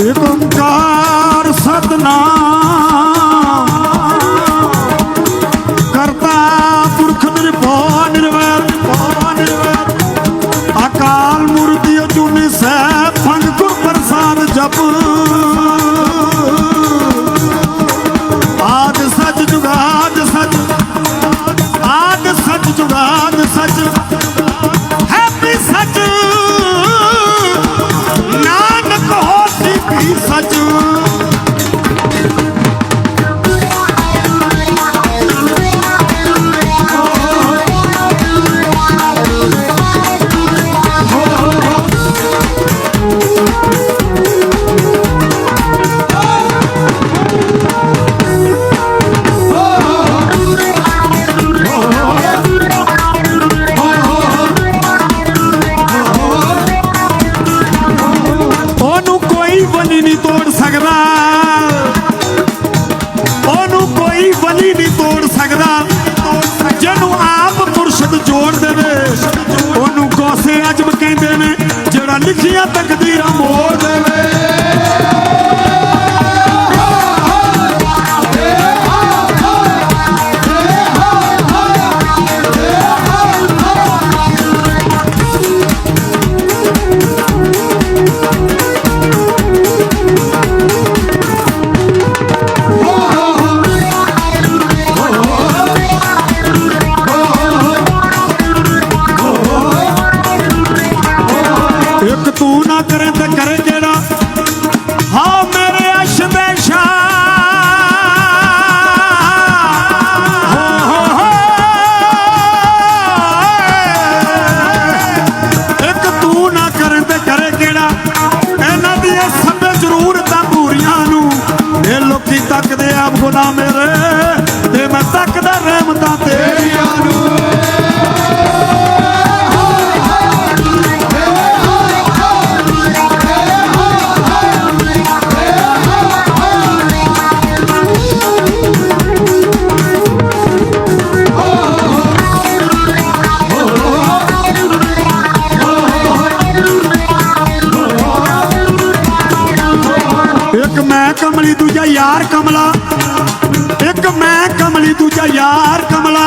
ਓੰਕਾਰ ਸਤਨਾਮ। ਉਹਨੂੰ ਗੋਸੇ ਅਜਮ ਕਹਿੰਦੇ ਨੇ ਜਿਹੜਾ ਲਿਖਿਆ ਤਕਦੀਰਾਂ ਮੋੜ ਦੇਵੇ ਸਕਦੇ ਆਪ ਖੁਦਾ ਮੇਰੇ। ਕਮਲੀ ਦੂਜਾ ਯਾਰ ਕਮਲਾ ਇੱਕ ਮੈਂ ਕਮਲੀ ਦੂਜਾ ਯਾਰ ਕਮਲਾ।